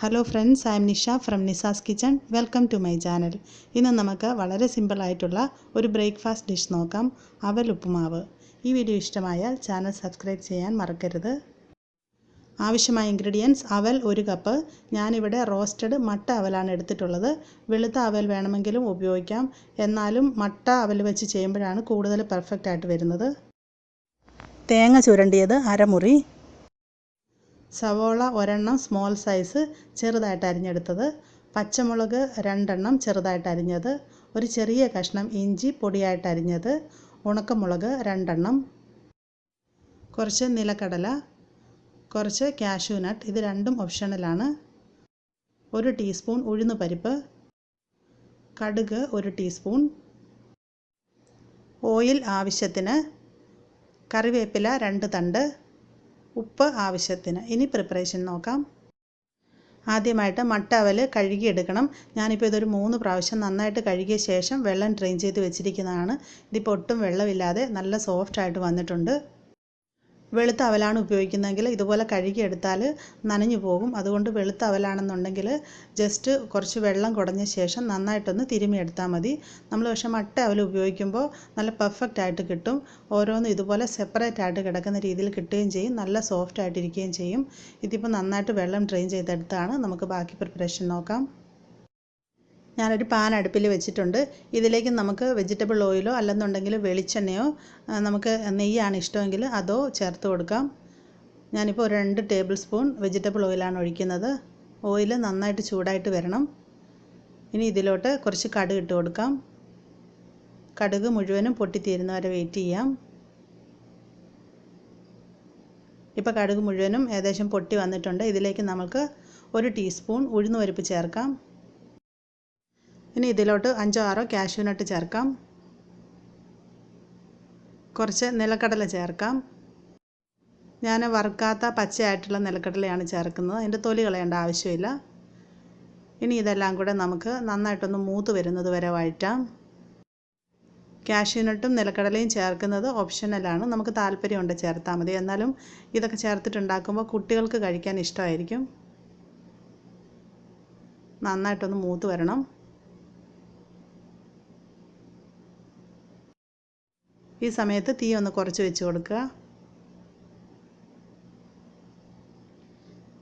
Hello friends I'm Nisha from Nisa's kitchen welcome to my channel ഇന്ന് നമുക്ക് വളരെ സിമ്പിളായിട്ടുള്ള ഒരു ബ്രേക്ക്ഫാസ്റ്റ് ഡിഷ് നോക്കാം. അവൽ ഉപ്പുമാവ്. ഈ വീഡിയോ ഇഷ്ടമായാൽ ചാനൽ സബ്സ്ക്രൈബ് ചെയ്യാൻ മറക്കരുത്. ആവശ്യമായ ഇൻഗ്രീഡിയൻസ് അവൽ ഒരു കപ്പ് ഞാനിവിടെ റോസ്റ്റഡ് മട്ട അവലാണ് എടുത്തിട്ടുള്ളത്. വെളുത്ത അവൽ വേണമെങ്കിലും ഉപയോഗിക്കാം. എന്നാലും മട്ട അവൽ വെച്ച് ചെയ്യുമ്പോഴാണ് കൂടുതൽ പെർഫെക്റ്റ് ആയിട്ട് വരുന്നത്. തേങ്ങ ചുരണ്ടിയത് അരമുറി. സവോള ഒരെണ്ണം സ്മോൾ സൈസ് ചെറുതായിട്ട് അരിഞ്ഞെടുത്തത്. പച്ചമുളക് രണ്ടെണ്ണം ചെറുതായിട്ട് അരിഞ്ഞത്. ഒരു ചെറിയ കഷ്ണം ഇഞ്ചി പൊടിയായിട്ട് അരിഞ്ഞത്. ഉണക്കമുളക് രണ്ടെണ്ണം. കുറച്ച് നിലക്കടല. കുറച്ച് കാഷ്യൂ നട്ട് ഇത് രണ്ടും ഓപ്ഷണലാണ് ഒരു ടീസ്പൂൺ ഉഴുന്ന് പരിപ്പ്. കടുക് ഒരു ടീസ്പൂൺ. ഓയിൽ ആവശ്യത്തിന് കറിവേപ്പില രണ്ട് തണ്ട്. ഉപ്പ് ആവശ്യത്തിന്. ഇനി പ്രിപ്പറേഷൻ നോക്കാം. ആദ്യമായിട്ട് മട്ട അവൽ കഴുകിയെടുക്കണം. ഞാനിപ്പോൾ ഇതൊരു മൂന്ന് പ്രാവശ്യം നന്നായിട്ട് കഴുകിയ ശേഷം വെള്ളം ഡ്രെയിൻ ചെയ്ത് വെച്ചിരിക്കുന്നതാണ്. ഇതിപ്പോൾ ഒട്ടും വെള്ളമില്ലാതെ നല്ല സോഫ്റ്റായിട്ട് വന്നിട്ടുണ്ട്. വെളുത്ത അവലാണ് ഉപയോഗിക്കുന്നതെങ്കിൽ ഇതുപോലെ കഴുകിയെടുത്താൽ നനഞ്ഞു പോകും. അതുകൊണ്ട് വെളുത്ത അവലാണെന്നുണ്ടെങ്കിൽ ജസ്റ്റ് കുറച്ച് വെള്ളം കുടഞ്ഞ ശേഷം നന്നായിട്ടൊന്ന് തിരുമിയെടുത്താൽ മതി. നമ്മൾ പക്ഷേ മട്ട അവൽ ഉപയോഗിക്കുമ്പോൾ നല്ല പെർഫെക്റ്റ് ആയിട്ട് കിട്ടും. ഓരോന്നും ഇതുപോലെ സെപ്പറേറ്റ് ആയിട്ട് കിടക്കുന്ന രീതിയിൽ കിട്ടുകയും ചെയ്യും. നല്ല സോഫ്റ്റ് ആയിട്ടിരിക്കുകയും ചെയ്യും. ഇതിപ്പോൾ നന്നായിട്ട് വെള്ളം ഡ്രെയിൻ ചെയ്തെടുത്താണ്. നമുക്ക് ബാക്കി പ്രിപ്പറേഷൻ നോക്കാം. ഞാനൊരു പാൻ അടുപ്പിൽ വെച്ചിട്ടുണ്ട്. ഇതിലേക്ക് നമുക്ക് വെജിറ്റബിൾ ഓയിലോ അല്ലെന്നുണ്ടെങ്കിൽ വെളിച്ചെണ്ണയോ നമുക്ക് നെയ്യാണ് ഇഷ്ടമെങ്കിൽ അതോ ചേർത്ത് കൊടുക്കാം. ഞാനിപ്പോൾ രണ്ട് ടേബിൾ സ്പൂൺ വെജിറ്റബിൾ ഓയിലാണ് ഒഴിക്കുന്നത്. ഓയിൽ നന്നായിട്ട് ചൂടായിട്ട് വരണം. ഇനി ഇതിലോട്ട് കുറച്ച് കടുക് ഇട്ട് കൊടുക്കാം. കടുക് മുഴുവനും പൊട്ടിത്തീരുന്ന വരെ വെയിറ്റ് ചെയ്യാം. ഇപ്പോൾ കടുക് മുഴുവനും ഏകദേശം പൊട്ടി വന്നിട്ടുണ്ട്. ഇതിലേക്ക് നമുക്ക് ഒരു ടീസ്പൂൺ ഉഴുന്നുപരിപ്പ് ചേർക്കാം. ഇനി ഇതിലോട്ട് അഞ്ചോ ആറോ കാഷ്യൂ നട്ട് ചേർക്കാം. കുറച്ച് നിലക്കടല ചേർക്കാം. ഞാൻ വറുക്കാത്ത പച്ചയായിട്ടുള്ള നിലക്കടലയാണ് ചേർക്കുന്നത്. അതിന്റെ തൊലി കളയേണ്ട ആവശ്യമില്ല. ഇനി ഇതെല്ലാം കൂടെ നമുക്ക് നന്നായിട്ടൊന്ന് മൂത്ത് വരുന്നത് വരെ വഴറ്റാം. കാഷ്യൂനട്ടും നിലക്കടലയും ചേർക്കുന്നത് ഓപ്ഷണലാണ് നമുക്ക് താല്പര്യമുണ്ട് ചേർത്താൽ മതി. എന്നാലും ഇതൊക്കെ ചേർത്തിട്ടുണ്ടാക്കുമ്പോൾ കുട്ടികൾക്ക് കഴിക്കാൻ ഇഷ്ടമായിരിക്കും. നന്നായിട്ടൊന്ന് മൂത്ത് വരണം. ഈ സമയത്ത് തീ ഒന്ന് കുറച്ച് വെച്ച് കൊടുക്കുക.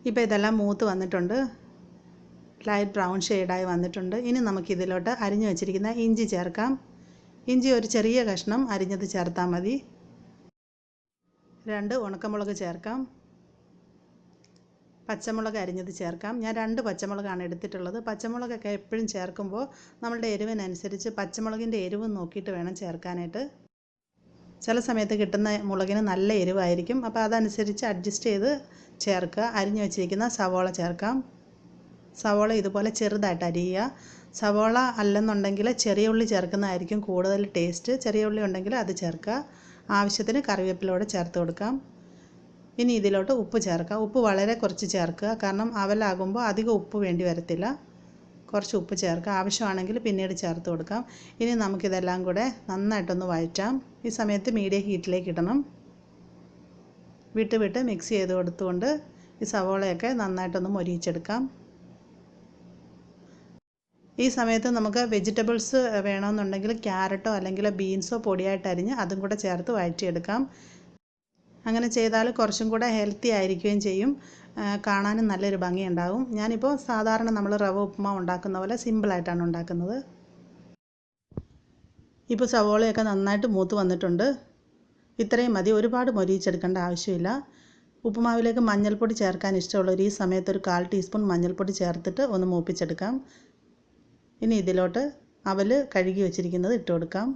ഇപ്പോൾ ഇതെല്ലാം മൂത്ത് വന്നിട്ടുണ്ട്. ലൈറ്റ് ബ്രൗൺ ഷെയ്ഡായി വന്നിട്ടുണ്ട്. ഇനി നമുക്കിതിലോട്ട് അരിഞ്ഞു വെച്ചിരിക്കുന്ന ഇഞ്ചി ചേർക്കാം. ഇഞ്ചി ഒരു ചെറിയ കഷ്ണം അരിഞ്ഞത് ചേർത്താൽ മതി. രണ്ട് ഉണക്കമുളക് ചേർക്കാം. പച്ചമുളക് അരിഞ്ഞത് ചേർക്കാം. ഞാൻ രണ്ട് പച്ചമുളകാണ് എടുത്തിട്ടുള്ളത്. പച്ചമുളകൊക്കെ എപ്പോഴും ചേർക്കുമ്പോൾ നമ്മളുടെ എരിവിനനുസരിച്ച് പച്ചമുളകിന്റെ എരിവ് നോക്കിയിട്ട് വേണം ചേർക്കാനായിട്ട്. ചില സമയത്ത് കിട്ടുന്ന മുളകിന് നല്ല എരിവായിരിക്കും. അപ്പോൾ അതനുസരിച്ച് അഡ്ജസ്റ്റ് ചെയ്ത് ചേർക്കുക. അരിഞ്ഞു വെച്ചിരിക്കുന്ന സവോള ചേർക്കാം. സവോള ഇതുപോലെ ചെറുതായിട്ട് അരിയുക. സവോള അല്ലെന്നുണ്ടെങ്കിൽ ചെറിയ ഉള്ളി ചേർക്കുന്നതായിരിക്കും കൂടുതൽ ടേസ്റ്റ് ചെറിയ ഉള്ളി ഉണ്ടെങ്കിൽ അത് ചേർക്കുക. ആവശ്യത്തിന് കറിവേപ്പിലൂടെ ചേർത്ത് കൊടുക്കാം. ഇനി ഇതിലോട്ട് ഉപ്പ് ചേർക്കുക ഉപ്പ് വളരെ കുറച്ച് ചേർക്കുക. കാരണം അവലാകുമ്പോൾ അധികം ഉപ്പ് വേണ്ടി വരത്തില്ല. കുറച്ച് ഉപ്പ് ചേർക്കുക ആവശ്യമാണെങ്കിൽ പിന്നീട് ചേർത്ത് കൊടുക്കാം. ഇനി നമുക്കിതെല്ലാം കൂടെ നന്നായിട്ടൊന്ന് വഴറ്റാം. ഈ സമയത്ത് മീഡിയം ഹീറ്റിലേക്ക് ഇടണം. വിട്ട് വിട്ട് മിക്സ് ചെയ്ത് കൊടുത്തുകൊണ്ട് ഈ സവോളയൊക്കെ നന്നായിട്ടൊന്ന് മൊരിയിച്ചെടുക്കാം. ഈ സമയത്ത് നമുക്ക് വെജിറ്റബിൾസ് വേണമെന്നുണ്ടെങ്കിൽ ക്യാരറ്റോ അല്ലെങ്കിൽ ബീൻസോ പൊടിയായിട്ട് അരിഞ്ഞ് അതും കൂടെ ചേർത്ത് വഴറ്റിയെടുക്കാം. അങ്ങനെ ചെയ്താൽ കുറച്ചും കൂടെ ഹെൽത്തി ആയിരിക്കുകയും ചെയ്യും. കാണാനും നല്ലൊരു ഭംഗിയുണ്ടാകും. ഞാനിപ്പോൾ സാധാരണ നമ്മൾ റവ ഉപ്പുമാവ് ഉണ്ടാക്കുന്ന പോലെ സിമ്പിളായിട്ടാണ് ഉണ്ടാക്കുന്നത്. ഇപ്പോൾ സവോളയൊക്കെ നന്നായിട്ട് മൂത്ത് വന്നിട്ടുണ്ട്. ഇത്രയും മതി. ഒരുപാട് മൊരിയിച്ചെടുക്കേണ്ട ആവശ്യമില്ല. ഉപ്പുമാവിലേക്ക് മഞ്ഞൾപ്പൊടി ചേർക്കാൻ ഇഷ്ടമുള്ളവർ ഈ സമയത്ത് ഒരു കാൽ ടീസ്പൂൺ മഞ്ഞൾപ്പൊടി ചേർത്തിട്ട് ഒന്ന് മൂപ്പിച്ചെടുക്കാം. ഇനി ഇതിലോട്ട് അവൽ കഴുകി വെച്ചിരിക്കുന്നത് ഇട്ട് കൊടുക്കാം.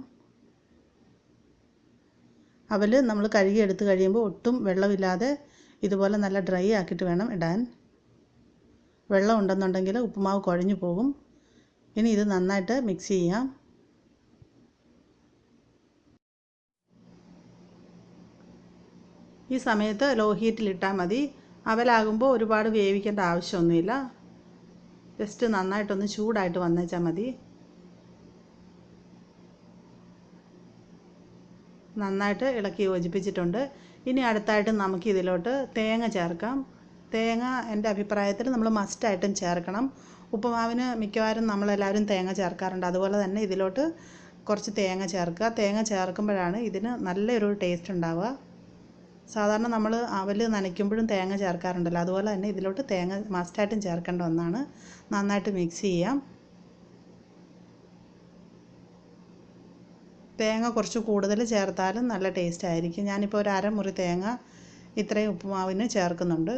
അവൽ നമ്മൾ കഴുകി എടുത്ത് കഴിയുമ്പോൾ ഒട്ടും വെള്ളമില്ലാതെ ഇതുപോലെ നല്ല ഡ്രൈ ആക്കിയിട്ട് വേണം ഇടാൻ. വെള്ളം ഉണ്ടെന്നുണ്ടെങ്കിൽ ഉപ്പുമാവ് കുഴഞ്ഞു പോകും. ഇനി ഇത് നന്നായിട്ട് മിക്സ് ചെയ്യാം. ഈ സമയത്ത് ലോ ഹീറ്റിലിട്ടാൽ മതി. അവലാകുമ്പോൾ ഒരുപാട് വേവിക്കേണ്ട ആവശ്യമൊന്നുമില്ല. ജസ്റ്റ് നന്നായിട്ടൊന്ന് ചൂടായിട്ട് വന്നേച്ചാൽ മതി. നന്നായിട്ട് ഇളക്കി യോജിപ്പിച്ചിട്ടുണ്ട്. ഇനി അടുത്തായിട്ട് നമുക്ക് ഇതിലോട്ട് തേങ്ങ ചേർക്കാം. തേങ്ങ എന്റെ അഭിപ്രായത്തിൽ നമ്മൾ മസ്റ്റായിട്ടും ചേർക്കണം. ഉപ്പുമാവിന് മിക്കവാറും നമ്മളെല്ലാവരും തേങ്ങ ചേർക്കാറുണ്ട്. അതുപോലെ തന്നെ ഇതിലോട്ട് കുറച്ച് തേങ്ങ ചേർക്കുക. തേങ്ങ ചേർക്കുമ്പോഴാണ് ഇതിന് നല്ലൊരു ടേസ്റ്റ് ഉണ്ടാവുക. സാധാരണ നമ്മൾ അവൽ നനയ്ക്കുമ്പോഴും തേങ്ങ ചേർക്കാറുണ്ടല്ലോ. അതുപോലെ തന്നെ ഇതിലോട്ട് തേങ്ങ മസ്റ്റായിട്ടും ചേർക്കേണ്ട ഒന്നാണ്. നന്നായിട്ട് മിക്സ് ചെയ്യാം. തേങ്ങ കുറച്ച് കൂടുതൽ ചേർത്താലും നല്ല ടേസ്റ്റ് ആയിരിക്കും. ഞാനിപ്പോൾ ഒരു അരമുറി തേങ്ങ ഇത്രയും ഉപ്പുമാവിന് ചേർക്കുന്നുണ്ട്.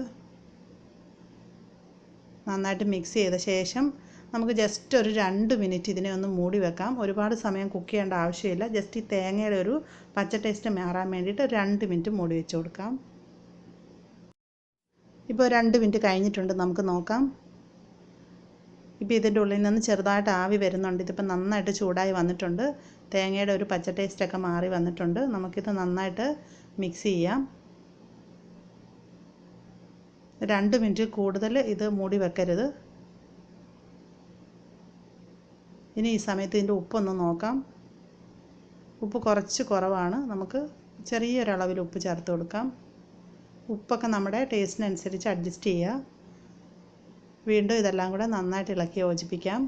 നന്നായിട്ട് മിക്സ് ചെയ്ത ശേഷം നമുക്ക് ജസ്റ്റ് ഒരു രണ്ട് മിനിറ്റ് ഇതിനെ ഒന്ന് മൂടി വെക്കാം. ഒരുപാട് സമയം കുക്ക് ചെയ്യേണ്ട ആവശ്യമില്ല. ജസ്റ്റ് ഈ തേങ്ങയുടെ ഒരു പച്ച ടേസ്റ്റ് മാറാൻ വേണ്ടിയിട്ട് ഒരു രണ്ട് മിനിറ്റ് മൂടി വെച്ച് കൊടുക്കാം. ഇപ്പോൾ രണ്ട് മിനിറ്റ് കഴിഞ്ഞിട്ടുണ്ട്. നമുക്ക് നോക്കാം. ഇപ്പോൾ ഇതിന്റെ ഉള്ളിൽ നിന്ന് ചെറുതായിട്ട് ആവി വരുന്നുണ്ട്. ഇതിപ്പോൾ നന്നായിട്ട് ചൂടായി വന്നിട്ടുണ്ട്. തേങ്ങയുടെ ഒരു പച്ച ടേസ്റ്റൊക്കെ മാറി വന്നിട്ടുണ്ട്. നമുക്കിത് നന്നായിട്ട് മിക്സ് ചെയ്യാം. രണ്ട് മിനിറ്റ് കൂടുതൽ ഇത് മൂടി വെക്കരുത്. ഇനി ഈ സമയത്ത് ഇതിന്റെ ഉപ്പൊന്ന് നോക്കാം. ഉപ്പ് കുറച്ച് കുറവാണ്. നമുക്ക് ചെറിയൊരളവിൽ ഉപ്പ് ചേർത്ത് കൊടുക്കാം. ഉപ്പൊക്കെ നമ്മുടെ ടേസ്റ്റിനനുസരിച്ച് അഡ്ജസ്റ്റ് ചെയ്യുക വീണ്ടും ഇതെല്ലാം കൂടെ നന്നായിട്ട് ഇളക്കി യോജിപ്പിക്കാം.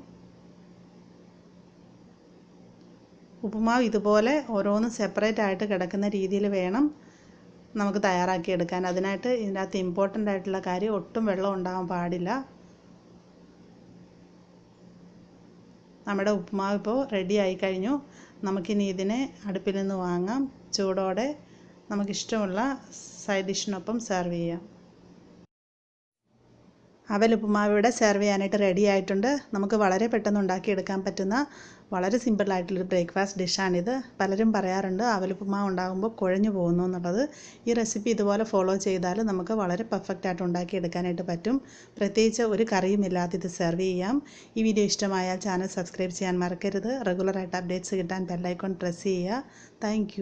ഉപ്പുമാവ് ഇതുപോലെ ഓരോന്നും സെപ്പറേറ്റ് ആയിട്ട് കിടക്കുന്ന രീതിയിൽ വേണം നമുക്ക് തയ്യാറാക്കി എടുക്കാൻ. അതിനായിട്ട് ഇതിനകത്ത് ഇമ്പോർട്ടന്റ് ആയിട്ടുള്ള കാര്യം ഒട്ടും വെള്ളം ഉണ്ടാകാൻ പാടില്ല. നമ്മുടെ ഉപ്പുമാവ് ഇപ്പോൾ റെഡി ആയി കഴിഞ്ഞു. നമുക്കിനി ഇതിനെ അടുപ്പിൽ നിന്ന് വാങ്ങാം. ചൂടോടെ നമുക്കിഷ്ടമുള്ള സൈഡ് ഡിഷിനൊപ്പം സെർവ് ചെയ്യാം. അവൽ സെർവ് ചെയ്യാനായിട്ട് റെഡി ആയിട്ടുണ്ട്. നമുക്ക് വളരെ പെട്ടെന്ന് ഉണ്ടാക്കിയെടുക്കാൻ പറ്റുന്ന വളരെ സിമ്പിളായിട്ടുള്ളൊരു ബ്രേക്ക്ഫാസ്റ്റ് ഡിഷാണിത് പലരും പറയാറുണ്ട് അവലുപ്പുമാവ് ഉണ്ടാകുമ്പോൾ കുഴഞ്ഞു പോകുന്നു എന്നുള്ളത്. ഈ റെസിപ്പി ഇതുപോലെ ഫോളോ ചെയ്താൽ നമുക്ക് വളരെ പെർഫെക്റ്റ് ആയിട്ട് ഉണ്ടാക്കിയെടുക്കാനായിട്ട് പറ്റും. പ്രത്യേകിച്ച് ഒരു കറിയും ഇല്ലാതെ ഇത് സെർവ് ചെയ്യാം. ഈ വീഡിയോ ഇഷ്ടമായാൽ ചാനൽ സബ്സ്ക്രൈബ് ചെയ്യാൻ മറക്കരുത്. റെഗുലറായിട്ട് അപ്ഡേറ്റ്സ് കിട്ടാൻ ബെല്ലൈക്കോൺ പ്രസ് ചെയ്യുക. താങ്ക്